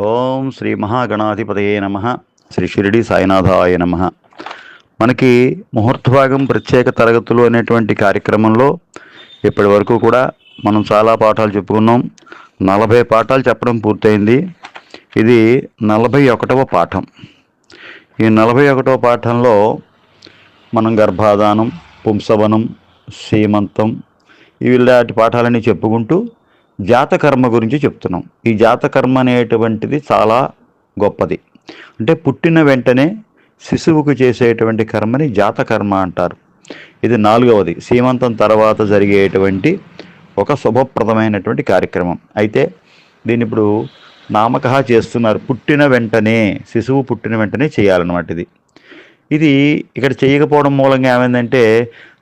ఓం శ్రీ మహాగణాధిపతయే నమ. శ్రీ షిరిడి సాయినాథాయ నమ. మనకి ముహూర్త భాగం ప్రత్యేక తరగతులు అనేటువంటి కార్యక్రమంలో ఇప్పటి వరకు కూడా మనం చాలా పాఠాలు చెప్పుకున్నాం. నలభై పాఠాలు చెప్పడం పూర్తయింది. ఇది నలభై ఒకటవ పాఠం. ఈ నలభై ఒకటవ పాఠంలో మనం గర్భాధానం పుంసవనం సీమంతం ఇలాంటి పాఠాలన్నీ చెప్పుకుంటూ జాతకర్మ గురించి చెప్తున్నాం. ఈ జాతకర్మ అనేటువంటిది చాలా గొప్పది. అంటే పుట్టిన వెంటనే శిశువుకు చేసేటువంటి కర్మని జాతకర్మ అంటారు. ఇది నాలుగవది. సీమంతం తర్వాత జరిగేటువంటి ఒక శుభప్రదమైనటువంటి కార్యక్రమం. అయితే దీన్ని ఇప్పుడు నామక చేస్తున్నారు. పుట్టిన వెంటనే శిశువు పుట్టిన వెంటనే చేయాలన్నమాట ఇది. ఇది ఇక్కడ చేయకపోవడం మూలంగా ఏమైందంటే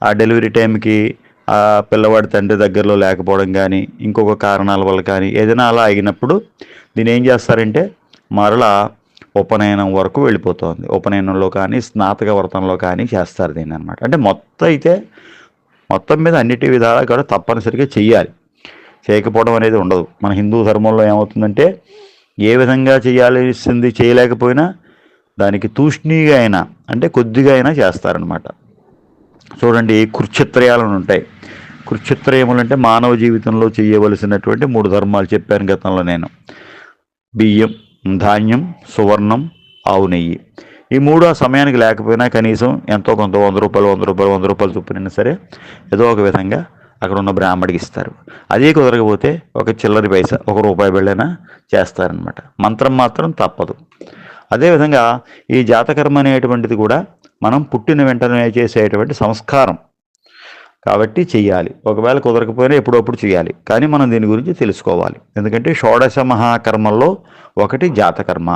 ఆ డెలివరీ టైంకి ఆ పిల్లవాడి తండ్రి దగ్గరలో లేకపోవడం కానీ ఇంకొక కారణాల వల్ల కానీ ఏదైనా అలా అయినప్పుడు దీన్ని ఏం చేస్తారంటే మరలా ఉపనయనం వరకు వెళ్ళిపోతుంది. ఉపనయనంలో కానీ స్నాతక వ్రతంలో కానీ చేస్తారు దీన్ని అనమాట అంటే మొత్తం అయితే మొత్తం మీద అన్నిటి విధాలా కూడా తప్పనిసరిగా చెయ్యాలి. చేయకపోవడం అనేది ఉండదు. మన హిందూ ధర్మంలో ఏమవుతుందంటే ఏ విధంగా చేయాల్సింది చేయలేకపోయినా దానికి తూష్ణీగా అయినా అంటే కొద్దిగా అయినా చేస్తారనమాట చూడండి కృచ్ఛత్రయాలను ఉంటాయి. కృచ్ఛత్రయములు అంటే మానవ జీవితంలో చేయవలసినటువంటి మూడు ధర్మాలు చెప్పాను గతంలో నేను. బియ్యం ధాన్యం సువర్ణం ఆవు నెయ్యి. ఈ మూడు ఆ సమయానికి లేకపోయినా కనీసం ఎంతో కొంత వంద రూపాయలు వంద రూపాయలు వంద రూపాయలు చొప్పునైనా సరే ఏదో ఒక విధంగా అక్కడ ఉన్న బ్రాహ్మడికి ఇస్తారు. అదే కుదరకపోతే ఒక చిల్లరి పైసా ఒక రూపాయి వెళ్ళైనా చేస్తారనమాట మంత్రం మాత్రం తప్పదు. అదేవిధంగా ఈ జాతకర్మ అనేటువంటిది కూడా మనం పుట్టిన వెంటనే చేసేటువంటి సంస్కారం. కాబట్టి చెయ్యాలి. ఒకవేళ కుదరకపోయినా ఎప్పుడప్పుడు చేయాలి కానీ మనం దీని గురించి తెలుసుకోవాలి. ఎందుకంటే షోడశ మహాకర్మల్లో ఒకటి జాతకర్మ.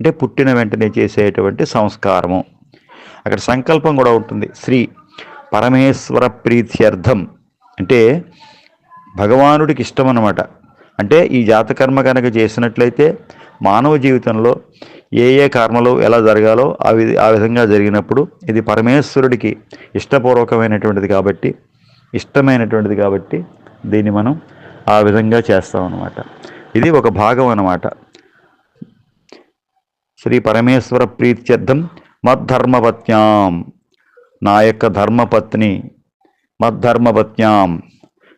అంటే పుట్టిన వెంటనే చేసేటువంటి సంస్కారము. అక్కడ సంకల్పం కూడా ఉంటుంది. శ్రీ పరమేశ్వర ప్రీత్యర్థం. అంటే భగవానుడికి ఇష్టం అన్నమాట అంటే ఈ జాతకర్మ కనుక చేసినట్లయితే మానవ జీవితంలో ఏ ఏ కర్మలు ఎలా జరగాలో అవి ఆ విధంగా జరిగినప్పుడు ఇది పరమేశ్వరుడికి ఇష్టపూర్వకమైనటువంటిది కాబట్టి ఇష్టమైనటువంటిది కాబట్టి దీన్ని మనం ఆ విధంగా చేస్తాం అన్నమాట. ఇది ఒక భాగం అన్నమాట. శ్రీ పరమేశ్వర ప్రీత్యర్థం మద్ధర్మపత్యాం. నా యొక్క ధర్మపత్ని మద్ధర్మపత్యాం.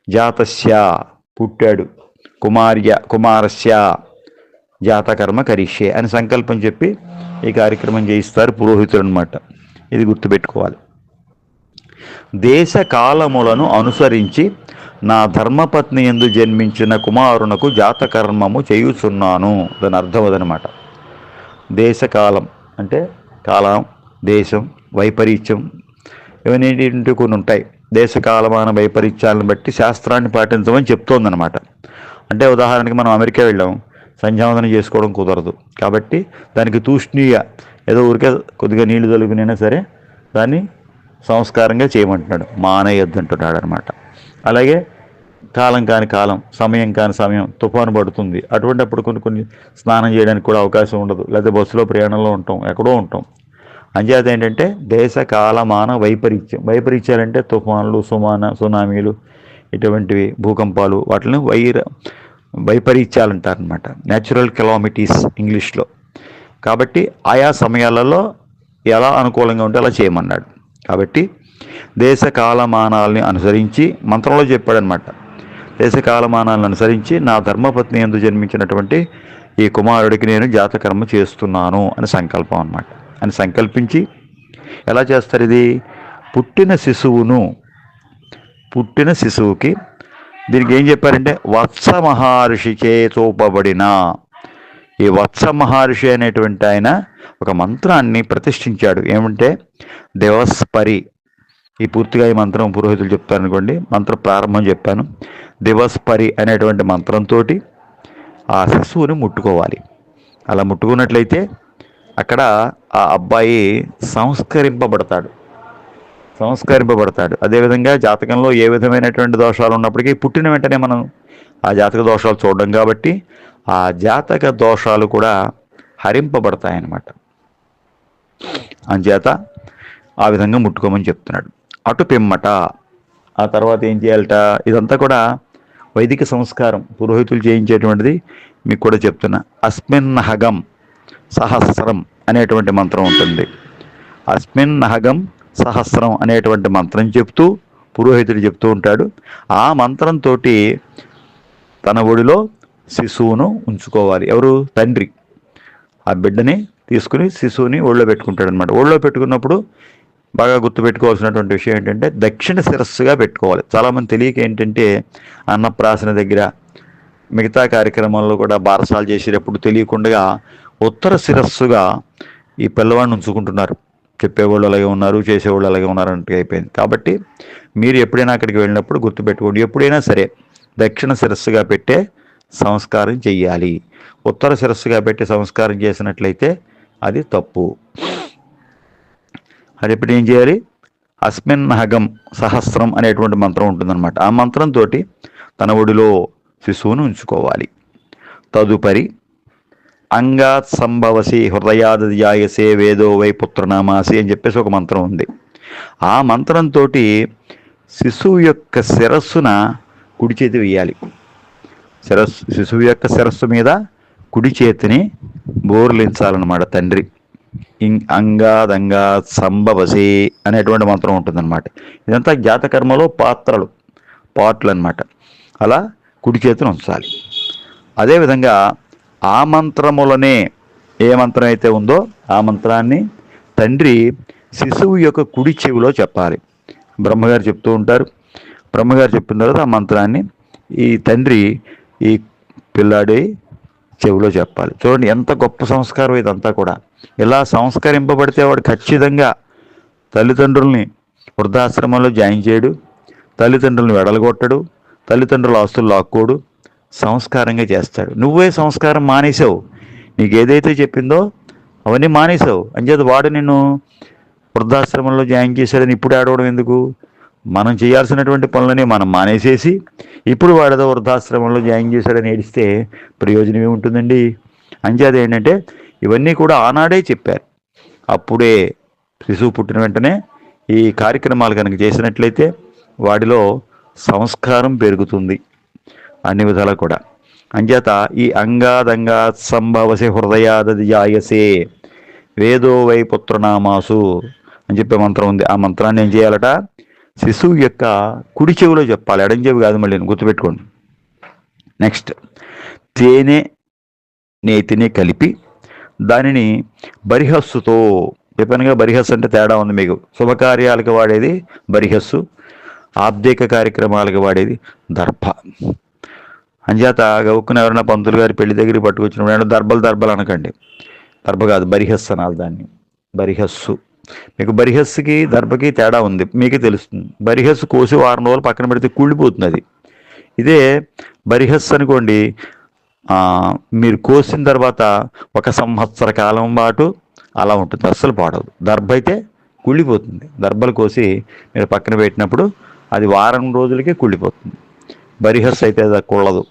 జాతస్య పుట్టాడు. కుమార్య కుమారస్య జాతకర్మ కరిష్యే అని సంకల్పం చెప్పి ఈ కార్యక్రమం చేయిస్తారు పురోహితుడు అనమాట ఇది గుర్తుపెట్టుకోవాలి. దేశ కాలములను అనుసరించి నా ధర్మపత్ని ఎందు జన్మించిన కుమారునకు జాతకర్మము చేయుచున్నాను దాని అర్థమదనమాట దేశకాలం అంటే కాలం దేశం వైపరీత్యం ఇవన్నీ కొన్ని ఉంటాయి. దేశకాలమాన వైపరీత్యాలను బట్టి శాస్త్రాన్ని పాటించమని చెప్తోందనమాట. అంటే ఉదాహరణకి మనం అమెరికా వెళ్ళాం. సంధ్యావందనం చేసుకోవడం కుదరదు. కాబట్టి దానికి తూష్ణీయ ఏదో ఊరికే కొద్దిగా నీళ్ళు తొలుగునైనా సరే దాన్ని సంస్కారంగా చేయమంటున్నాడు. మానేయొద్దు అంటున్నాడు అనమాట అలాగే కాలం కాని కాలం సమయం కాని సమయం తుఫాను పడుతుంది. అటువంటిప్పుడు కొన్ని కొన్ని స్నానం చేయడానికి కూడా అవకాశం ఉండదు. లేకపోతే బస్సులో ప్రయాణంలో ఉంటాం ఎక్కడో ఉంటాం. అంచేత ఏంటంటే దేశ కాలమాన వైపరీత్యం. వైపరీత్యాలంటే తుఫాన్లు సుమాన సునామీలు ఇటువంటివి భూకంపాలు వాటిని వైర వైపరీత్యాలు అంటారనమాట న్యాచురల్ కెలామిటీస్ ఇంగ్లీష్లో కాబట్టి ఆయా సమయాలలో ఎలా అనుకూలంగా ఉంటే అలా చేయమన్నాడు. కాబట్టి దేశ కాలమానాలని అనుసరించి మంత్రంలో చెప్పాడనమాట దేశ కాలమానాలను అనుసరించి నా ధర్మపత్ని ఎందు జన్మించినటువంటి ఈ కుమారుడికి నేను జాతకర్మ చేస్తున్నాను అని సంకల్పం అనమాట అని సంకల్పించి ఎలా చేస్తారు ఇది? పుట్టిన శిశువును పుట్టిన శిశువుకి దీనికి ఏం చెప్పారంటే వత్స మహర్షి చేతోపబడిన. ఈ వత్స మహర్షి అనేటువంటి ఆయన ఒక మంత్రాన్ని ప్రతిష్ఠించాడు. ఏమంటే దివస్పరి. ఈ పూర్తిగా ఈ మంత్రం పురోహితులు చెప్తారనుకోండి మంత్ర ప్రారంభం చెప్పాను. దివస్పరి అనేటువంటి మంత్రంతో ఆ శిశువుని ముట్టుకోవాలి. అలా ముట్టుకున్నట్లయితే అక్కడ ఆ అబ్బాయి సంస్కరింపబడతాడు. సంస్కరింపబడతాడు. అదేవిధంగా జాతకంలో ఏ విధమైనటువంటి దోషాలు ఉన్నప్పటికీ పుట్టిన వెంటనే మనం ఆ జాతక దోషాలు చూడడం కాబట్టి ఆ జాతక దోషాలు కూడా హరింపబడతాయన్నమాట. అంచేత ఆ విధంగా ముట్టుకోమని చెప్తున్నాడు. అటు పిమ్మట ఆ తర్వాత ఏం చేయాలట? ఇదంతా కూడా వైదిక సంస్కారం పురోహితులు చేయించేటువంటిది మీకు కూడా చెప్తున్నా. అస్మిన్ హగం సహస్రం అనేటువంటి మంత్రం ఉంటుంది. అస్మిన్ హగం సహస్రం అనేటువంటి మంత్రం చెప్తూ పురోహితుడు చెప్తూ ఉంటాడు. ఆ మంత్రంతో తన ఒడిలో శిశువును ఉంచుకోవాలి. ఎవరు? తండ్రి. ఆ బిడ్డని తీసుకుని శిశువుని ఒళ్ళో పెట్టుకుంటాడు అనమాట ఒళ్ళో పెట్టుకున్నప్పుడు బాగా గుర్తుపెట్టుకోవాల్సినటువంటి విషయం ఏంటంటే దక్షిణ శిరస్సుగా పెట్టుకోవాలి. చాలామంది తెలియక ఏంటంటే అన్నప్రాసన దగ్గర మిగతా కార్యక్రమాల్లో కూడా బారసాలు చేసేటప్పుడు తెలియకుండా ఉత్తర శిరస్సుగా ఈ పిల్లవాడిని ఉంచుకుంటున్నారు. చెప్పేవాళ్ళు అలాగే ఉన్నారు చేసేవాళ్ళు అలాగే ఉన్నారు అన్నట్టుగా అయిపోయింది. కాబట్టి మీరు ఎప్పుడైనా అక్కడికి వెళ్ళినప్పుడు గుర్తుపెట్టుకోండి ఎప్పుడైనా సరే దక్షిణ శిరస్సుగా పెట్టే సంస్కారం చెయ్యాలి. ఉత్తర శిరస్సుగా పెట్టి సంస్కారం చేసినట్లయితే అది తప్పు. అది ఎప్పుడు ఏం చేయాలి? అస్మిన్ హగం సహస్రం అనేటువంటి మంత్రం ఉంటుందన్నమాట. ఆ మంత్రంతో తన ఒడిలో శిశువును ఉంచుకోవాలి. తదుపరి అంగాత్ సంభవసి హృదయాదయాయసే వేదో వై పుత్రనామాసి అని చెప్పేసి ఒక మంత్రం ఉంది. ఆ మంత్రంతో శిశువు యొక్క శిరస్సున కుడి చేతి వేయాలి. శిరస్సు శిశువు యొక్క శిరస్సు మీద కుడి చేతిని బోర్లించాలన్నమాట తండ్రి. అంగాదంగా సంభవసి అనేటువంటి మంత్రం ఉంటుందన్నమాట. ఇదంతా జాతకర్మలో పాత్రలు పాటలు అన్నమాట అలా కుడి చేతిని ఉంచాలి. అదేవిధంగా ఆ మంత్రములనే ఏ మంత్రం అయితే ఉందో ఆ మంత్రాన్ని తండ్రి శిశువు యొక్క కుడి చెవిలో చెప్పాలి. బ్రహ్మగారు చెప్తూ ఉంటారు. బ్రహ్మగారు చెప్పిన తర్వాత ఆ మంత్రాన్ని ఈ తండ్రి ఈ పిల్లాడి చెవిలో చెప్పాలి. చూడండి ఎంత గొప్ప సంస్కారం ఇదంతా కూడా. ఇలా సంస్కరింపబడితే వాడు ఖచ్చితంగా తల్లిదండ్రుల్ని వృద్ధాశ్రమంలో జాయిన్ చేయడు. తల్లిదండ్రులను వెడలగొట్టడు. తల్లిదండ్రుల ఆస్తులు లాక్కోడు. సంస్కారంగా చేస్తాడు. నువ్వే సంస్కారం మానేసావు నీకు ఏదైతే చెప్పిందో అవన్నీ మానేసావు అంచేత వాడు నిన్ను వృద్ధాశ్రమంలో జాయిన్ చేశాడని ఇప్పుడు ఆడవడం ఎందుకు? మనం చేయాల్సినటువంటి పనులని మనం మానేసేసి ఇప్పుడు వాడేదో వృద్ధాశ్రమంలో జాయిన్ చేశాడని ఏడిస్తే ప్రయోజనం ఏముంటుందండి? అంచేది ఏంటంటే ఇవన్నీ కూడా ఆనాడే చెప్పారు. అప్పుడే శిశువు పుట్టిన వెంటనే ఈ కార్యక్రమాలు కనుక చేసినట్లయితే వాడిలో సంస్కారం పెరుగుతుంది. అన్ని విధాలా కూడా. అంచేత ఈ అంగాదంగా సంభవసే హృదయాదది జాయసే వేదో వై పుత్రనామాసు అని చెప్పే మంత్రం ఉంది. ఆ మంత్రాన్ని ఏం చేయాలట? శిశువు యొక్క కుడి చెవిలో చెప్పాలి. ఎడం చెవి కాదు మళ్ళీ గుర్తుపెట్టుకోండి. నెక్స్ట్ తేనె నేతిని కలిపి దానిని బరిహస్సుతో చెప్పానుగా బరిహస్సు అంటే తేడా ఉంది మీకు. శుభకార్యాలకు వాడేది బరిహస్సు ఆబ్దిక కార్యక్రమాలకు వాడేది దర్భ. అంచేత గవుక్కున ఎవరైనా పంతులు గారి పెళ్ళి దగ్గరికి పట్టుకొచ్చినప్పుడు దర్బలు దర్బలు అనకండి. దర్భ కాదు బరిహస్సు అనాలి దాన్ని. బరిహస్సు. మీకు బరిహస్సుకి దర్భకి తేడా ఉంది. మీకే తెలుస్తుంది. బరిహస్సు కోసి వారం రోజులు పక్కన పెడితే కూలిపోతుంది అది ఇదే బరిహస్సు అనుకోండి మీరు కోసిన తర్వాత ఒక సంవత్సర కాలం పాటు అలా ఉంటుంది. అస్సలు పాడదు దర్భ అయితే కుళ్ళిపోతుంది. దర్భలు కోసి మీరు పక్కన పెట్టినప్పుడు అది వారం రోజులకే కుళ్ళిపోతుంది. బరిహస్ అయితే అది కుళ్ళదు.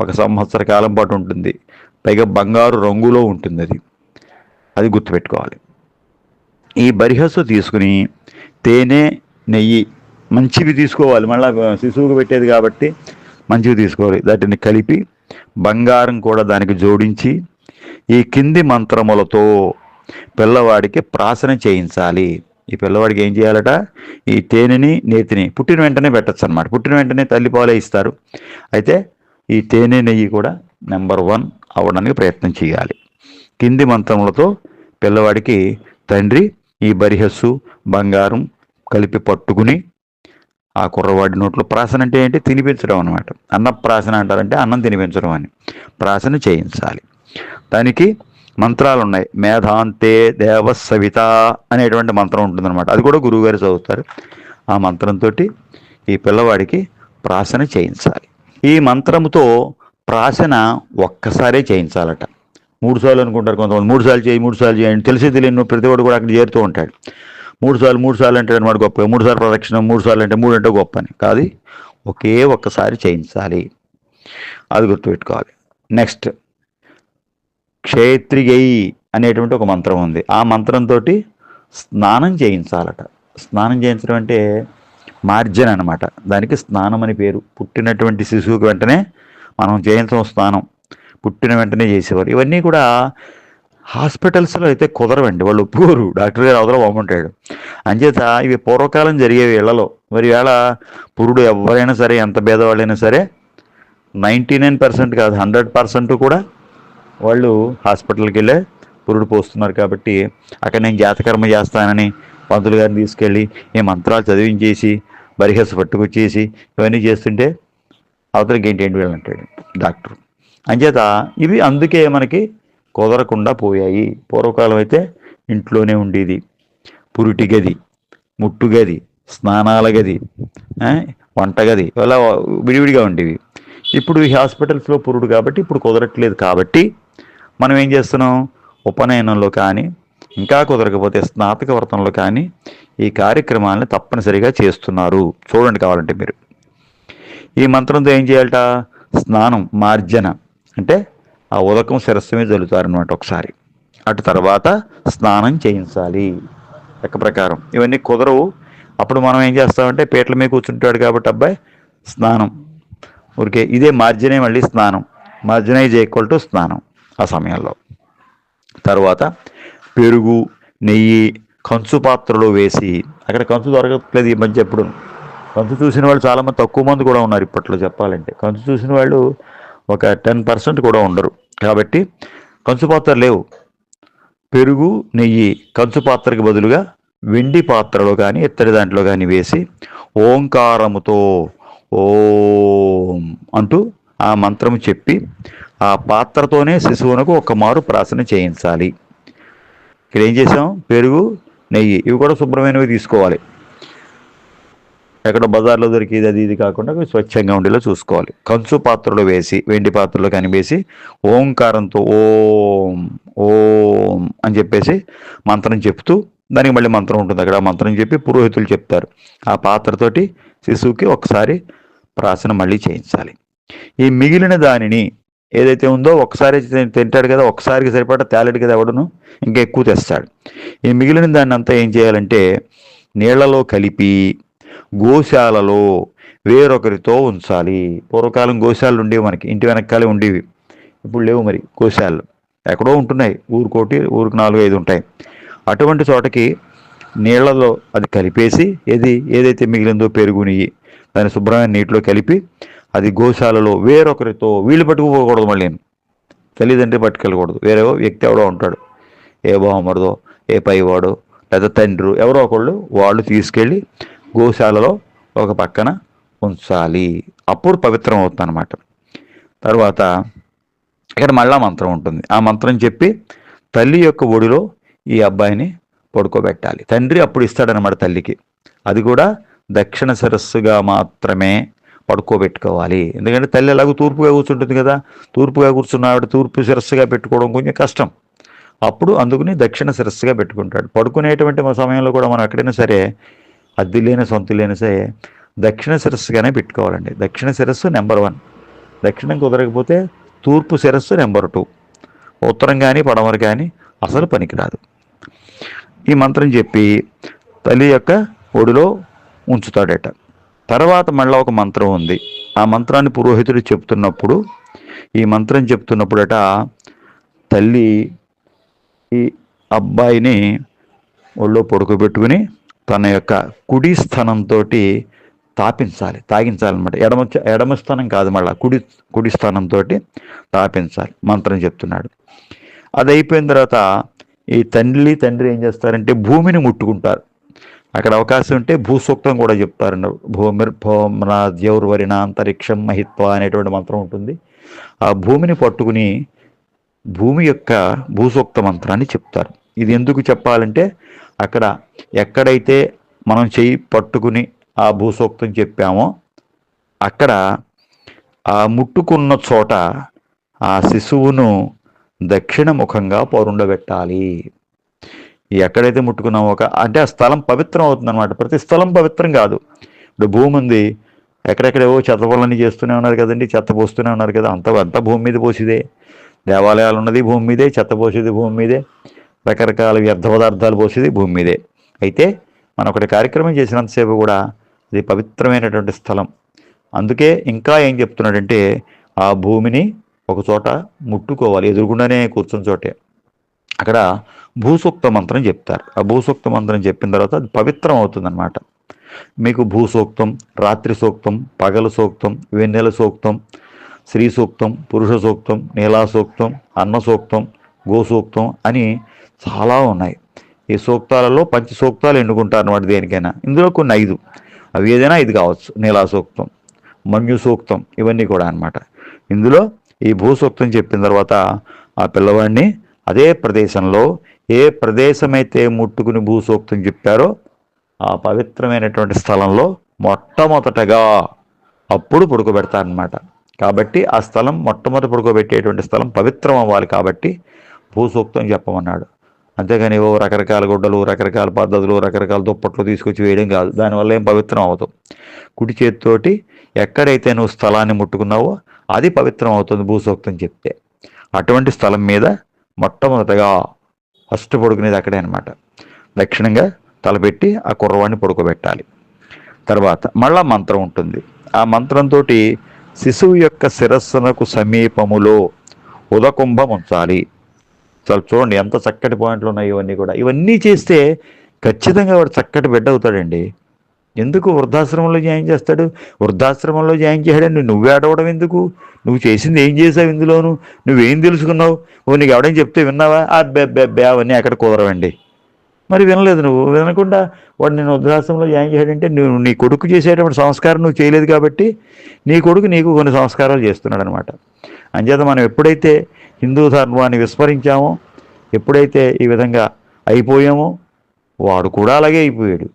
ఒక సంవత్సర కాలం పాటు ఉంటుంది. పైగా బంగారు రంగులో ఉంటుంది అది. అది గుర్తుపెట్టుకోవాలి. ఈ బరిహస్సు తీసుకుని తేనె నెయ్యి మంచివి తీసుకోవాలి. మళ్ళీ శిశువుకు పెట్టేది కాబట్టి మంచివి తీసుకోవాలి. వాటిని కలిపి బంగారం కూడా దానికి జోడించి ఈ కింది మంత్రములతో పిల్లవాడికి ప్రాసన చేయించాలి. ఈ పిల్లవాడికి ఏం చేయాలట? ఈ తేనెని నేతిని పుట్టిన వెంటనే పెట్టచ్చు అనమాట పుట్టిన వెంటనే తల్లి పాలే ఇస్తారు. అయితే ఈ తేనె నెయ్యి కూడా నెంబర్ వన్ అవ్వడానికి ప్రయత్నం చేయాలి. కింది మంత్రములతో పిల్లవాడికి తండ్రి ఈ బరిహస్సు బంగారం కలిపి పట్టుకుని ఆ కుర్రవాడి నోట్లో ప్రాసన అంటే ఏంటి? తినిపించడం అనమాట అన్న ప్రాసన అంటారంటే అన్నం తినిపించడం అని. ప్రాసన చేయించాలి. దానికి మంత్రాలు ఉన్నాయి. మేధాంతే దేవ సవిత అనేటువంటి మంత్రం ఉంటుందన్నమాట. అది కూడా గురువుగారు చదువుతారు. ఆ మంత్రంతో ఈ పిల్లవాడికి ప్రాసన చేయించాలి. ఈ మంత్రముతో ప్రాసన ఒక్కసారే చేయించాలట. మూడు సార్లు అనుకుంటారు కొంతమంది మూడు సార్లు చేయి మూడు సార్లు చేయండి తెలిసి తెలియని ప్రతి ఒక్కడు కూడా అక్కడ చేరుతూ ఉంటాడు. మూడు సార్లు మూడు సార్లు అంటే అనమాట గొప్ప మూడుసార్లు ప్రదక్షిణ మూడు సార్లు అంటే మూడు అంటే గొప్ప అని. కాదు ఒకే ఒక్కసారి చేయించాలి. అది గుర్తుపెట్టుకోవాలి. నెక్స్ట్ క్షేత్రియై అనేటువంటి ఒక మంత్రం ఉంది. ఆ మంత్రంతో స్నానం చేయించాలట. స్నానం చేయించడం అంటే మార్జన అనమాట దానికి స్నానం అని పేరు. పుట్టినటువంటి శిశువుకి వెంటనే మనం చేయించడం స్నానం. పుట్టిన వెంటనే చేసేవారు. ఇవన్నీ కూడా హాస్పిటల్స్లో అయితే కుదరవండి. వాళ్ళు ఒప్పుకోరు. డాక్టర్ గారు అవతల బాగుంటాడు అంచేత ఇవి పూర్వకాలం జరిగేవి ఇళ్ళలో. మరి వేళ పురుడు ఎవరైనా సరే ఎంత భేదవాళ్ళైనా సరే నైంటీ నైన్ పర్సెంట్ కాదు హండ్రెడ్ పర్సెంట్ కూడా వాళ్ళు హాస్పిటల్కి వెళ్ళే పురుడు పోస్తున్నారు కాబట్టి అక్కడ నేను జాతకర్మ చేస్తానని పంతులు గారిని తీసుకెళ్ళి ఈ మంత్రాలు చదివించేసి బరిహస్ పట్టుకొచ్చేసి ఇవన్నీ చేస్తుంటే అవతలకి ఏంటి ఏంటి వీళ్ళు డాక్టర్. అంచేత ఇవి అందుకే మనకి కుదరకుండా పోయాయి. పూర్వకాలం అయితే ఇంట్లోనే ఉండేది. పురిటి గది ముట్టు గది స్నానాల గది వంట గది ఇలా విడివిడిగా ఉండేవి. ఇప్పుడు ఈ హాస్పిటల్స్లో పురుడు కాబట్టి ఇప్పుడు కుదరట్లేదు. కాబట్టి మనం ఏం చేస్తున్నాం? ఉపనయనంలో కానీ ఇంకా కుదరకపోతే స్నాతక వ్రతంలో కానీ ఈ కార్యక్రమాలను తప్పనిసరిగా చేస్తున్నారు. చూడండి కావాలంటే మీరు. ఈ మంత్రంతో ఏం చేయాలట? స్నానం మార్జన. అంటే ఆ ఉదకం శిరస్సు మీద చల్లుతారనమాట ఒకసారి. అటు తర్వాత స్నానం చేయించాలి. లెక్క ప్రకారం. ఇవన్నీ కుదరవు. అప్పుడు మనం ఏం చేస్తామంటే పీటల మీద కూర్చుంటాడు కాబట్టి అబ్బాయి స్నానం. ఊరికే ఇదే మార్జనే మళ్ళీ స్నానం. మార్జనైజ్ ఈక్వల్ టు స్నానం ఆ సమయంలో. తర్వాత పెరుగు నెయ్యి కంచు పాత్రలో వేసి అక్కడ కంచు దొరకట్లేదు ఈ మధ్య ఎప్పుడు. కంచు చూసిన వాళ్ళు చాలామంది తక్కువ మంది కూడా ఉన్నారు ఇప్పట్లో చెప్పాలంటే. కంచు చూసిన వాళ్ళు ఒక టెన్ పర్సెంట్ కూడా ఉండరు. కాబట్టి కంచు పాత్ర లేవు. పెరుగు నెయ్యి కంచు పాత్రకు బదులుగా వెండి పాత్రలో కానీ ఇత్తడి దాంట్లో కానీ వేసి ఓంకారముతో ఓం అంటూ ఆ మంత్రము చెప్పి ఆ పాత్రతోనే శిశువునకు ఒక మారు ప్రాసన చేయించాలి. ఇక్కడ ఏం చేసాం? పెరుగు నెయ్యి. ఇవి కూడా శుభ్రమైనవి తీసుకోవాలి. ఎక్కడ బజార్లో దొరికేది అది ఇది కాకుండా స్వచ్ఛంగా ఉండేలా చూసుకోవాలి. కంచు పాత్రలో వేసి వెండి పాత్రలో కనిపేసి ఓంకారంతో ఓం ఓం అని చెప్పేసి మంత్రం చెప్తూ దానికి మళ్ళీ మంత్రం ఉంటుంది. అక్కడ మంత్రం చెప్పి పురోహితులు చెప్తారు. ఆ పాత్రతోటి శిశువుకి ఒకసారి ప్రాసన మళ్ళీ చేయించాలి. ఈ మిగిలిన దానిని ఏదైతే ఉందో ఒకసారి తింటాడు కదా ఒకసారికి సరిపడా తేలడు కదా ఎవడును? ఇంకా ఎక్కువ తెస్తాడు. ఈ మిగిలిన దాన్ని అంతా ఏం చేయాలంటే నీళ్ళలో కలిపి గోశాలలో వేరొకరితో ఉంచాలి. పూర్వకాలం గోశాలలు ఉండేవి మనకి ఇంటి వెనకాలే ఉండేవి. ఇప్పుడు లేవు మరి గోశాలలు. ఎక్కడో ఉంటున్నాయి. ఊరుకోటి ఊరికి నాలుగు ఐదు ఉంటాయి. అటువంటి చోటకి నీళ్ళలో అది కలిపేసి ఏది ఏదైతే మిగిలిందో పెరుగుని దాన్ని శుభ్రమైన నీటిలో కలిపి అది గోశాలలో వేరొకరితో వీళ్ళు పట్టుకుపోకూడదు మళ్ళీ. తల్లిదండ్రి పట్టుకెళ్ళకూడదు. వేరే వ్యక్తి ఎవడో ఉంటాడు. ఏ బావమరదో ఏ పైవాడో లేదా తండ్రి ఎవరో ఒకళ్ళు వాళ్ళు తీసుకెళ్ళి గోశాలలో ఒక పక్కన ఉంచాలి. అప్పుడు పవిత్రం అవుతుంది అనమాట తర్వాత ఇక్కడ మళ్ళా మంత్రం ఉంటుంది. ఆ మంత్రం చెప్పి తల్లి యొక్క ఒడిలో ఈ అబ్బాయిని పడుకోబెట్టాలి. తండ్రి అప్పుడు ఇస్తాడనమాట తల్లికి. అది కూడా దక్షిణ సరస్సుగా మాత్రమే. పడుకోబెట్టుకోవాలి. ఎందుకంటే తల్లి ఎలాగో తూర్పుగా కూర్చుంటుంది కదా. తూర్పుగా కూర్చున్న ఆవిడ తూర్పు శిరస్సుగా పెట్టుకోవడం కొంచెం కష్టం. అప్పుడు అందుకుని దక్షిణ శిరస్సుగా పెట్టుకుంటాడు. పడుకునేటువంటి మా సమయంలో కూడా మనం ఎక్కడైనా సరే అద్దె లేని సొంత లేని సరే దక్షిణ శిరస్సుగానే పెట్టుకోవాలండి. దక్షిణ శిరస్సు నెంబర్ వన్. దక్షిణం కుదరకపోతే తూర్పు శిరస్సు నెంబర్ టూ. ఉత్తరం కానీ పడమర కానీ అసలు పనికిరాదు. ఈ మంత్రం చెప్పి తల్లి యొక్క ఒడిలో ఉంచుతాడట. తర్వాత మళ్ళీ ఒక మంత్రం ఉంది. ఆ మంత్రాన్ని పురోహితుడు చెప్తున్నప్పుడు ఈ మంత్రం చెప్తున్నప్పుడట తల్లి ఈ అబ్బాయిని ఒళ్ళో పడుకోబెట్టుకుని తన యొక్క కుడి స్థానంతో తాపించాలి తాగించాలన్నమాట. ఎడమ ఎడమ స్థానం కాదు మళ్ళీ కుడి కుడి స్థానంతో తాపించాలి మంత్రం చెప్తున్నాడు. అది అయిపోయిన తర్వాత ఈ తండ్రి తండ్రి ఏం చేస్తారంటే భూమిని ముట్టుకుంటారు. అక్కడ అవకాశం ఉంటే భూసూక్తం కూడా చెప్తారండి భూమిర్ భూమ్న అంతరిక్షం మహిత్వ అనేటువంటి మంత్రం ఉంటుంది. ఆ భూమిని పట్టుకుని భూమి యొక్క భూసూక్త మంత్రాన్ని చెప్తారు. ఇది ఎందుకు చెప్పాలంటే అక్కడ ఎక్కడైతే మనం చెయ్యి పట్టుకుని ఆ భూసూక్తం చెప్పామో అక్కడ ఆ ముట్టుకున్న చోట ఆ శిశువును దక్షిణముఖంగా పరుండబెట్టాలి. ఎక్కడైతే ముట్టుకున్నామో ఒక అంటే ఆ స్థలం పవిత్రం అవుతుంది అనమాట ప్రతి స్థలం పవిత్రం కాదు. ఇప్పుడు భూమి ఉంది. ఎక్కడెక్కడేవో చెత్త పనులన్నీ చేస్తూనే ఉన్నారు కదండి. చెత్త పోస్తూనే ఉన్నారు కదా. అంత అంత భూమి మీద పోసిదే. దేవాలయాలు ఉన్నది భూమి మీదే చెత్త పోసేది భూమి మీదే. రకరకాల వ్యర్థ పదార్థాలు పోసేది భూమి మీదే. అయితే మనం ఒకటి కార్యక్రమం చేసినంతసేపు కూడా అది పవిత్రమైనటువంటి స్థలం. అందుకే ఇంకా ఏం చెప్తున్నాడంటే ఆ భూమిని ఒక చోట ముట్టుకోవాలి. ఎదురుగుండానే కూర్చున్న చోటే. అక్కడ భూసూక్త మంత్రం చెప్తారు. ఆ భూసూక్త మంత్రం చెప్పిన తర్వాత అది పవిత్రం అవుతుందన్నమాట. మీకు భూసూక్తం రాత్రి సూక్తం పగల సూక్తం వెన్నెల సూక్తం స్త్రీ సూక్తం పురుష సూక్తం నీలా సూక్తం అన్న సూక్తం గో అని చాలా ఉన్నాయి. ఈ సూక్తాలలో పంచ సూక్తాలు ఎన్నుకుంటారు అన్నమాట దేనికైనా. ఇందులో కొన్ని ఐదు. అవి ఏదైనా ఇది కావచ్చు. నీలా సూక్తం మన్యు సూక్తం ఇవన్నీ కూడా అన్నమాట. ఇందులో ఈ భూసూక్తం చెప్పిన తర్వాత ఆ పిల్లవాడిని అదే ప్రదేశంలో ఏ ప్రదేశమైతే ముట్టుకుని భూసూక్తం చెప్పారో ఆ పవిత్రమైనటువంటి స్థలంలో మొట్టమొదటగా అప్పుడు పడుకోబెడతారనమాట కాబట్టి ఆ స్థలం మొట్టమొదటి పడుకోబెట్టేటువంటి స్థలం పవిత్రం అవ్వాలి కాబట్టి భూసూక్తం చెప్పమన్నాడు. అంతేగాని ఓ రకరకాల గుడ్డలు రకరకాల పద్ధతులు రకరకాల దుప్పట్లు తీసుకొచ్చి వేయడం కాదు. దానివల్ల ఏం పవిత్రం అవ్వదు కుడి చేతితోటి ఎక్కడైతే నువ్వు స్థలాన్ని ముట్టుకున్నావో అది పవిత్రం అవుతుంది భూసూక్తం చెప్తే. అటువంటి స్థలం మీద మొట్టమొదటగా ఫస్ట్ పడుకునేది అక్కడే అనమాట దక్షిణంగా తలపెట్టి ఆ కుర్రవాడిని పడుకోబెట్టాలి. తర్వాత మళ్ళా మంత్రం ఉంటుంది. ఆ మంత్రంతో శిశువు యొక్క శిరస్సునకు సమీపములో ఉదకుంభం ఉంచాలి. చాలా చూడండి ఎంత చక్కటి పాయింట్లు ఉన్నాయి ఇవన్నీ కూడా. ఇవన్నీ చేస్తే ఖచ్చితంగా వాడు చక్కటి బిడ్డ అవుతాడండి. ఎందుకు వృద్ధాశ్రమంలో జాయిన్ చేస్తాడు? వృద్ధాశ్రమంలో జాయిన్ చేయడానికి నువ్వు ఏడవడం ఎందుకు? నువ్వు చేసింది ఏం చేసావు ఇందులోను? నువ్వేం తెలుసుకున్నావు? ఓ నీకు ఎవడని చెప్తే విన్నావా? అబ్బెబ్బెబ్బే అవన్నీ అక్కడ కుదరవండి. మరి వినలేదు నువ్వు. వినకుండా వాడు నేను వృద్ధాశ్రమంలో జాయిన్ చేయడంటే నువ్వు నీ కొడుకు చేసేటువంటి సంస్కారం నువ్వు చేయలేదు కాబట్టి నీ కొడుకు నీకు కొన్ని సంస్కారాలు చేస్తున్నాడు అనమాట అంచేత మనం ఎప్పుడైతే హిందూ ధర్మాన్ని విస్మరించామో ఎప్పుడైతే ఈ విధంగా అయిపోయామో వాడు కూడా అలాగే అయిపోయాడు.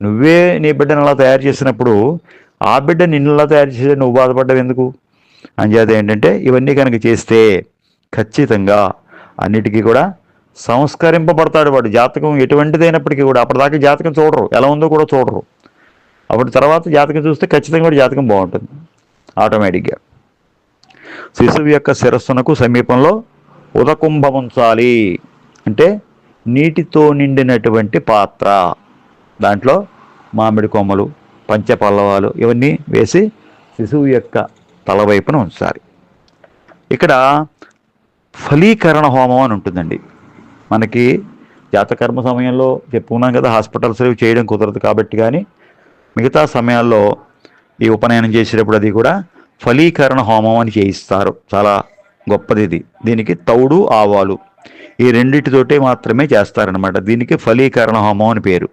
నువ్వే నీ బిడ్డను అలా తయారు చేసినప్పుడు ఆ బిడ్డ నిన్నలా తయారు చేసే నువ్వు బాధపడ్డావు ఎందుకు? అంచేత ఏంటంటే ఇవన్నీ కనుక చేస్తే ఖచ్చితంగా అన్నిటికీ కూడా సంస్కరింపబడతాడు వాడు. జాతకం ఎటువంటిదైనప్పటికీ కూడా అప్పటిదాకా జాతకం చూడరు. ఎలా ఉందో కూడా చూడరు. అప్పుడు తర్వాత జాతకం చూస్తే ఖచ్చితంగా కూడా జాతకం బాగుంటుంది. ఆటోమేటిక్గా. శిశువు యొక్క శిరస్సునకు సమీపంలో ఉదకుంభం ఉంచాలి. అంటే నీటితో నిండినటువంటి పాత్ర. దాంట్లో మామిడి కొమ్మలు పంచపల్లవాలు ఇవన్నీ వేసి శిశువు యొక్క తల వైపున ఉంచాలి. ఇక్కడ ఫలీకరణ హోమం అని ఉంటుందండి. మనకి జాతకర్మ సమయంలో చెప్పుకున్నాం కదా హాస్పిటల్స్ ఇవి చేయడం కుదరదు కాబట్టి కానీ మిగతా సమయాల్లో ఈ ఉపనయనం చేసేటప్పుడు అది కూడా ఫలీకరణ హోమం అని చేయిస్తారు. చాలా గొప్పది ఇది. దీనికి తౌడు ఆవాలు ఈ రెండిటితోటే మాత్రమే చేస్తారనమాట దీనికి ఫలీకరణ హోమం అని పేరు.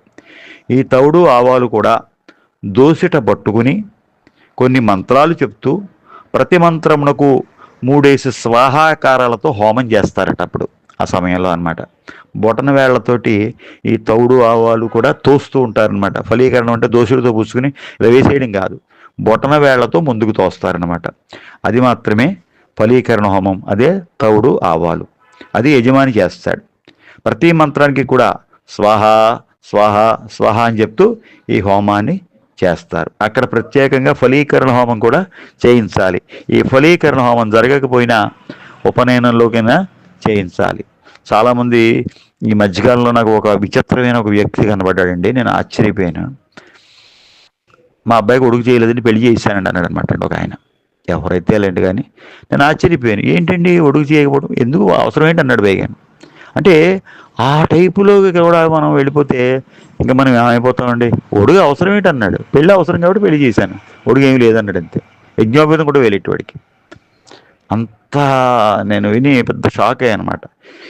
ఈ తౌడు ఆవాలు కూడా దోసిట పట్టుకుని కొన్ని మంత్రాలు చెప్తూ ప్రతి మంత్రమునకు మూడేసి స్వాహాకారాలతో హోమం చేస్తారట అప్పుడు ఆ సమయంలో అన్నమాట. బొటన వేళ్ళతోటి ఈ తౌడు ఆవాలు కూడా తోస్తూ ఉంటారనమాట ఫలీకరణం అంటే దోషులతో పూసుకుని ఇలా వేసేయడం కాదు. బొటన వేళ్ళతో ముందుకు తోస్తారనమాట అది మాత్రమే ఫలీకరణ హోమం. అదే తౌడు ఆవాలు. అది యజమాని చేస్తాడు. ప్రతి మంత్రానికి కూడా స్వాహ స్వాహ స్వాహ అని చెప్తూ ఈ హోమాన్ని చేస్తారు. అక్కడ ప్రత్యేకంగా ఫలీకరణ హోమం కూడా చేయించాలి. ఈ ఫలీకరణ హోమం జరగకపోయినా ఉపనయనంలోకైనా చేయించాలి. చాలామంది ఈ మధ్యకాలంలో నాకు ఒక విచిత్రమైన ఒక వ్యక్తి కనబడ్డాడండి. నేను ఆశ్చర్యపోయాను. మా అబ్బాయికి ఉడుకు చేయలేదని పెళ్ళి చేశానండి అన్నాడు అనమాట ఒక ఆయన. ఎవరైతే లేండి కానీ నేను ఆశ్చర్యపోయాను. ఏంటండి ఉడుకు చేయకపోవడం? ఎందుకు? అవసరం ఏంటి? అన్నాడు బేగాను. అంటే ఆ టైపులో కూడా మనం వెళ్ళిపోతే ఇంకా మనం ఏమైపోతామండి? ఒడుగు అవసరం ఏంటన్నాడు. పెళ్ళి అవసరం కాబట్టి పెళ్ళి చేశాను. ఒడుగు ఏమీ లేదన్నాడు అంతే. యజ్ఞోపేతం కూడా వెళ్ళేటివాడికి అంత నేను విని పెద్ద షాక్ అనమాట.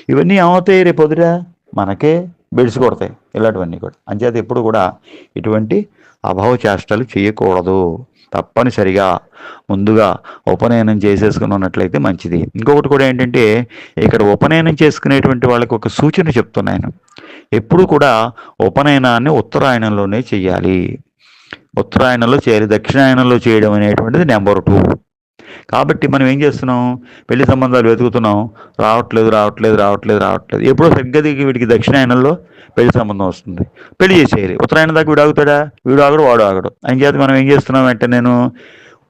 ఇవన్నీ ఏమవుతాయి రేపు పొద్దుట? మనకే బెడిసి కొడతాయి. ఇలాంటివన్నీ కూడా. అంచేత ఎప్పుడు కూడా ఇటువంటి అభావ చేష్టలు చేయకూడదు. తప్పనిసరిగా ముందుగా ఉపనయనం చేసేసుకుని ఉన్నట్లయితే మంచిది. ఇంకొకటి కూడా ఏంటంటే ఇక్కడ ఉపనయనం చేసుకునేటువంటి వాళ్ళకి ఒక సూచన చెప్తున్నాను ఎప్పుడు కూడా ఉపనయనాన్ని ఉత్తరాయణంలోనే చేయాలి. ఉత్తరాయణంలో చేయాలి దక్షిణాయనంలో చేయడం అనేటువంటిది నెంబర్ టూ. కాబట్టి మనం ఏం చేస్తున్నాం? పెళ్ళి సంబంధాలు వెతుకుతున్నాం. రావట్లేదు రావట్లేదు రావట్లేదు రావట్లేదు. ఎప్పుడో సరిగ్గదికి వీడికి దక్షిణాయనంలో పెళ్ళి సంబంధం వస్తుంది. పెళ్ళి చేసేయాలి. ఉత్తరాయణ దాకా వీడు ఆగుతాడా? వీడు ఆగడు వాడు ఆగడు. అని చేత మనం ఏం చేస్తున్నాం అంటే నేను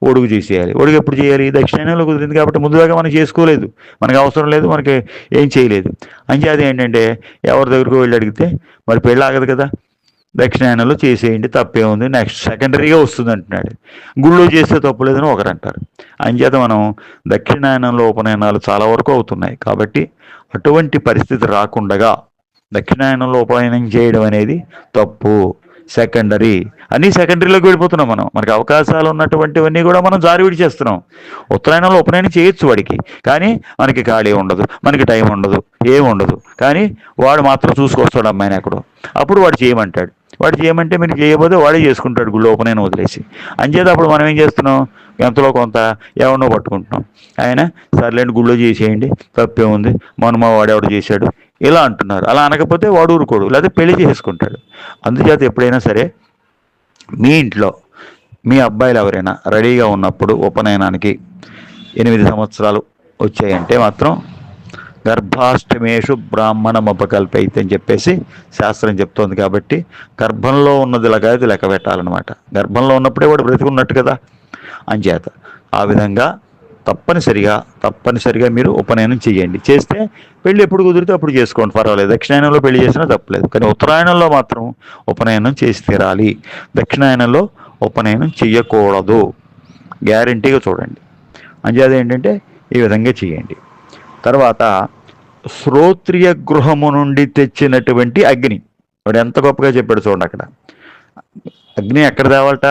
ఒడుగు చేసేయాలి. ఒడుగు ఎప్పుడు చేయాలి? దక్షిణాయనంలో కుదిరింది కాబట్టి ముందుగా మనం చేసుకోలేదు. మనకు అవసరం లేదు మనకి ఏం చేయలేదు. అని చేత ఏంటంటే ఎవరి దగ్గరకు వెళ్ళి అడిగితే మరి పెళ్ళి ఆగదు కదా. దక్షిణాయనంలో చేసేయండి తప్పే ఉంది. నెక్స్ట్ సెకండరీగా వస్తుంది అంటున్నాడు. గుళ్ళో చేస్తే తప్పు లేదని ఒకరు అంటారు. అంచేత మనం దక్షిణాయనంలో ఉపనయనాలు చాలా వరకు అవుతున్నాయి. కాబట్టి అటువంటి పరిస్థితి రాకుండగా దక్షిణాయనంలో ఉపనయనం చేయడం అనేది తప్పు సెకండరీ అన్నీ సెకండరీలోకి వెళ్ళిపోతున్నాం మనం. మనకి అవకాశాలు ఉన్నటువంటివన్నీ కూడా మనం జారి చేస్తున్నాం. ఉత్తరాయణంలో ఉపనయనం చేయొచ్చు వాడికి. కానీ మనకి ఖాళీ ఉండదు మనకి టైం ఉండదు ఏం ఉండదు. కానీ వాడు మాత్రం చూసుకొస్తాడు అమ్మాయిని అక్కడ అప్పుడు వాడు చేయమంటాడు. వాడు చేయమంటే మీరు చేయకపోతే వాడే చేసుకుంటాడు గుళ్ళో ఉపనయనం వదిలేసి. అంచేత అప్పుడు మనం ఏం చేస్తున్నాం? ఎంతలో కొంత ఎవరినో పట్టుకుంటున్నాం. ఆయన సర్లేండి గుళ్ళో చేసేయండి తప్పే ఉంది మొన్న మా వాడెవడు చేశాడు? ఇలా అంటున్నారు. అలా అనకపోతే వాడు ఊరుకోడు లేకపోతే పెళ్ళి చేసుకుంటాడు. అందుచేత ఎప్పుడైనా సరే మీ ఇంట్లో మీ అబ్బాయిలు ఎవరైనా రెడీగా ఉన్నప్పుడు ఉపనయనానికి ఎనిమిది సంవత్సరాలు వచ్చాయంటే మాత్రం గర్భాష్టమేషు బ్రాహ్మణం ఉపకల్పయితే అని చెప్పేసి శాస్త్రం చెప్తోంది కాబట్టి గర్భంలో ఉన్నది లగాది లెక్క పెట్టాలన్నమాట. గర్భంలో ఉన్నప్పుడే వాడు బ్రతికున్నట్టు కదా. అంచేత ఆ విధంగా తప్పనిసరిగా తప్పనిసరిగా మీరు ఉపనయనం చేయండి. చేస్తే పెళ్ళి ఎప్పుడు కుదిరితే అప్పుడు చేసుకోండి. పర్వాలేదు. దక్షిణాయనంలో పెళ్ళి చేసినా తప్పలేదు. కానీ ఉత్తరాయణంలో మాత్రం ఉపనయనం చేసి తీరాలి. దక్షిణాయనంలో ఉపనయనం చెయ్యకూడదు. గ్యారంటీగా చూడండి. అంచేది ఏంటంటే ఈ విధంగా చేయండి. తర్వాత శ్రోత్రియ గృహము నుండి తెచ్చినటువంటి అగ్ని. వాడు ఎంత గొప్పగా చెప్పాడు చూడండి అక్కడ. అగ్ని ఎక్కడ తేవాలట?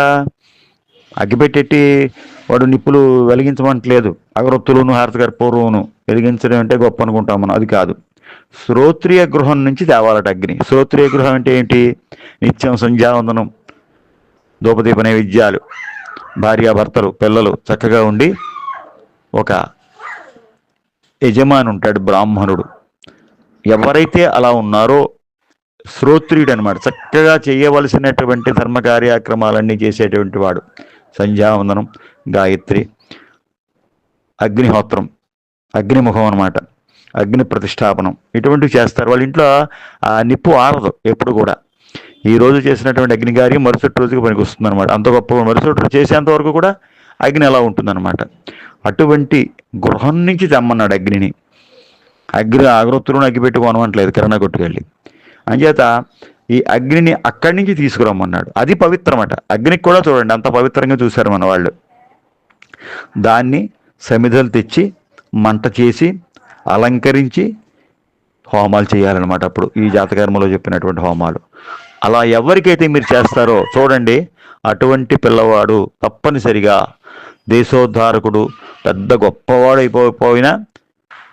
అగ్గిపెట్టెట్టి వాడు నిప్పులు వెలిగించమంటలేదు. అగరొత్తులును పూర్వమును వెలిగించడం అంటే గొప్ప అనుకుంటాం మనం. అది కాదు. శ్రోత్రియ గృహం నుంచి తేవాలట అగ్ని. శ్రోత్రియ గృహం అంటే ఏంటి? నిత్యం సంధ్యావందనం ధూపదీప నైవేద్యాలు భార్యాభర్తలు పిల్లలు చక్కగా ఉండి ఒక యజమాని ఉంటాడు బ్రాహ్మణుడు. ఎవరైతే అలా ఉన్నారో శ్రోత్రియుడు అనమాట చక్కగా చేయవలసినటువంటి ధర్మ కార్యక్రమాలన్నీ చేసేటువంటి వాడు. సంధ్యావందనం గాయత్రి అగ్నిహోత్రం అగ్నిముఖం అనమాట అగ్ని ప్రతిష్టాపనం ఇటువంటివి చేస్తారు. వాళ్ళ ఇంట్లో ఆ నిప్పు ఆరదు ఎప్పుడు కూడా. ఈ రోజు చేసినటువంటి అగ్నిగారి మరుసటి రోజుకి పనికి వస్తుంది అనమాట అంత గొప్ప మరుసటి రోజు చేసేంత వరకు కూడా అగ్ని ఎలా ఉంటుందన్నమాట. అటువంటి గృహం నుంచి తెమ్మన్నాడు అగ్నిని. అగ్ని అగరొత్తులను అగ్గి పెట్టి కొనమంటలేదు కొట్టుకెళ్ళి. అంచేత ఈ అగ్నిని అక్కడి నుంచి తీసుకురమ్మన్నాడు. అది పవిత్రమట. అగ్నికి కూడా చూడండి అంత పవిత్రంగా చూశారు మన వాళ్ళు. దాన్ని సమిధలు తెచ్చి మంట చేసి అలంకరించి హోమాలు చేయాలన్నమాట అప్పుడు. ఈ జాతకర్మలో చెప్పినటువంటి హోమాలు. అలా ఎవరికైతే మీరు చేస్తారో చూడండి అటువంటి పిల్లవాడు తప్పనిసరిగా దేశోద్ధారకుడు పెద్ద గొప్పవాడు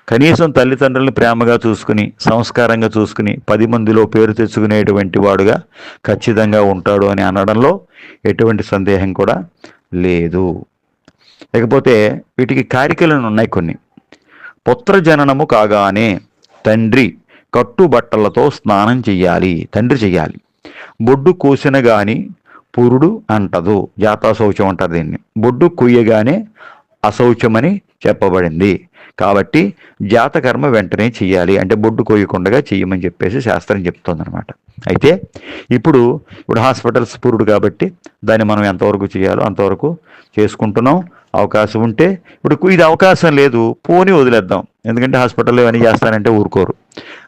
కనీసం తల్లిదండ్రులను ప్రేమగా చూసుకుని సంస్కారంగా చూసుకుని పది మందిలో పేరు తెచ్చుకునేటువంటి వాడుగా ఖచ్చితంగా ఉంటాడు అని అనడంలో ఎటువంటి సందేహం కూడా లేదు. లేకపోతే వీటికి కారికలను ఉన్నాయి కొన్ని. పుత్ర జననము కాగానే తండ్రి కట్టుబట్టలతో స్నానం చెయ్యాలి తండ్రి చెయ్యాలి. బొడ్డు కోసిన గాని పురుడు అంటదు. జాతాశౌచం అంటారు దీన్ని. బొడ్డు కొయ్యగానే అశౌచమని చెప్పబడింది. కాబట్టి జాతకర్మ వెంటనే చెయ్యాలి. అంటే బొడ్డు కొయ్యకుండగా చెయ్యమని చెప్పేసి శాస్త్రం చెప్తోందనమాట అయితే ఇప్పుడు ఇప్పుడు హాస్పిటల్స్ పురుడు కాబట్టి దాన్ని మనం ఎంతవరకు చేయాలో అంతవరకు చేసుకుంటున్నాం. అవకాశం ఉంటే ఇప్పుడు ఇది అవకాశం లేదు. పోని వదిలేద్దాం. ఎందుకంటే హాస్పిటల్లో ఇవన్నీ చేస్తానంటే ఊరుకోరు.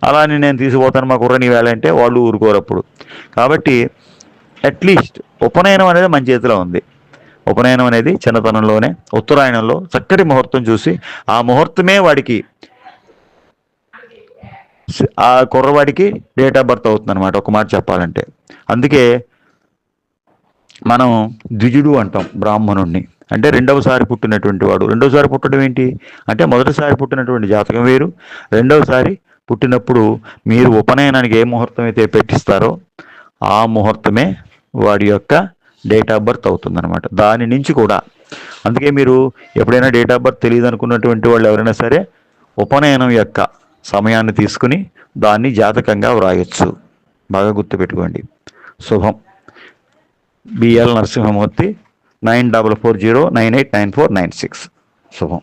అలా అని నేను తీసుకుపోతాను మా కుర్రని వేళ అంటే వాళ్ళు ఊరుకోరు అప్పుడు. కాబట్టి అట్లీస్ట్ ఉపనయనం అనేది మన చేతిలో ఉంది. ఉపనయనం అనేది చిన్నతనంలోనే ఉత్తరాయణంలో చక్కటి ముహూర్తం చూసి ఆ ముహూర్తమే వాడికి ఆ కుర్రవాడికి డేట్ ఆఫ్ బర్త్ అవుతుంది అనమాట ఒక మాట చెప్పాలంటే. అందుకే మనం ద్విజుడు అంటాం బ్రాహ్మణుణ్ణి. అంటే రెండవసారి పుట్టినటువంటి వాడు. రెండవసారి పుట్టడం ఏంటి? అంటే మొదటిసారి పుట్టినటువంటి జాతకం వేరు. రెండవసారి పుట్టినప్పుడు మీరు ఉపనయనానికి ఏ ముహూర్తం అయితే పెట్టిస్తారో ఆ ముహూర్తమే వాడి యొక్క డేట్ ఆఫ్ బర్త్ అవుతుందన్నమాట. దాని నుంచి కూడా అందుకే మీరు ఎప్పుడైనా డేట్ ఆఫ్ బర్త్ తెలియదు అనుకున్నటువంటి వాళ్ళు ఎవరైనా సరే ఉపనయనం యొక్క సమయాన్ని తీసుకుని దాన్ని జాతకంగా వ్రాయొచ్చు. బాగా గుర్తుపెట్టుకోండి శుభం. BL Narasimhamurthy nine double four zero nine eight nine four nine six. శుభం.